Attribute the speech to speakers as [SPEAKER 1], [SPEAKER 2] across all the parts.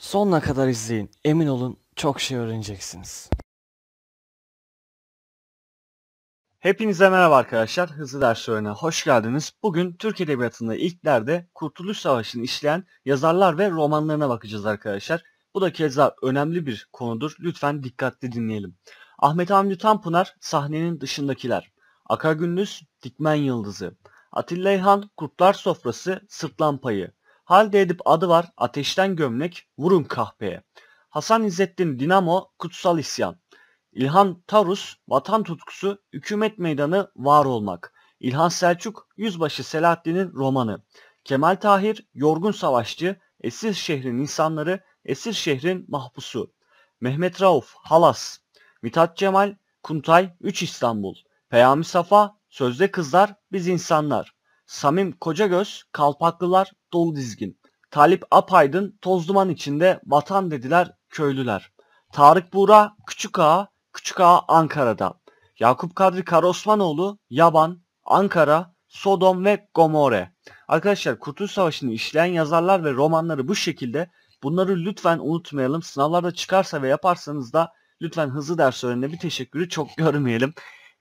[SPEAKER 1] Sonuna kadar izleyin. Emin olun çok şey öğreneceksiniz. Hepinize merhaba arkadaşlar. Hızlı Ders Öğren'e hoş geldiniz. Bugün Türk Edebiyatı'nda ilklerde Kurtuluş Savaşı'nı işleyen yazarlar ve romanlarına bakacağız arkadaşlar. Bu da keza önemli bir konudur. Lütfen dikkatli dinleyelim. Ahmet Hamdi Tanpınar, Sahnenin Dışındakiler. Aka Gündüz, Dikmen Yıldızı. Atilla İlhan, Kurtlar Sofrası, Sırtlan Payı. Halde Edip adı var, Ateşten Gömlek, Vurun Kahpeye. Hasan İzzettin Dinamo, Kutsal İsyan. İlhan Tarus, Vatan Tutkusu, Hükümet Meydanı, Var Olmak. İlhan Selçuk, Yüzbaşı Selahattin'in romanı. Kemal Tahir, Yorgun Savaşçı, Esir Şehrin insanları, Esir Şehrin mahpusu. Mehmet Rauf, Halas. Mithat Cemal, Kuntay, 3 İstanbul. Peyami Safa, Sözde Kızlar, Biz İnsanlar. Samim Kocagöz, Kalpaklılar, Dolu Dizgin. Talip Apaydın, Toz Duman içinde Vatan dediler köylüler. Tarık Buğra, Küçük Ağa, Küçük Ağa Ankara'da. Yakup Kadri Karaosmanoğlu, Yaban, Ankara, Sodom ve Gomorre. Arkadaşlar Kurtuluş Savaşı'nı işleyen yazarlar ve romanları bu şekilde. Bunları lütfen unutmayalım. Sınavlarda çıkarsa ve yaparsanız da lütfen hızlı ders öğrenine bir teşekkürü çok görmeyelim.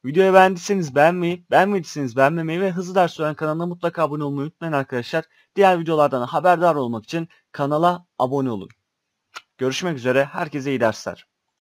[SPEAKER 1] Videoyu beğendiyseniz beğenmeyi, beğenmediyseniz beğenmemeyi ve hızlı ders öğren kanalına mutlaka abone olmayı unutmayın arkadaşlar. Diğer videolardan haberdar olmak için kanala abone olun. Görüşmek üzere. Herkese iyi dersler.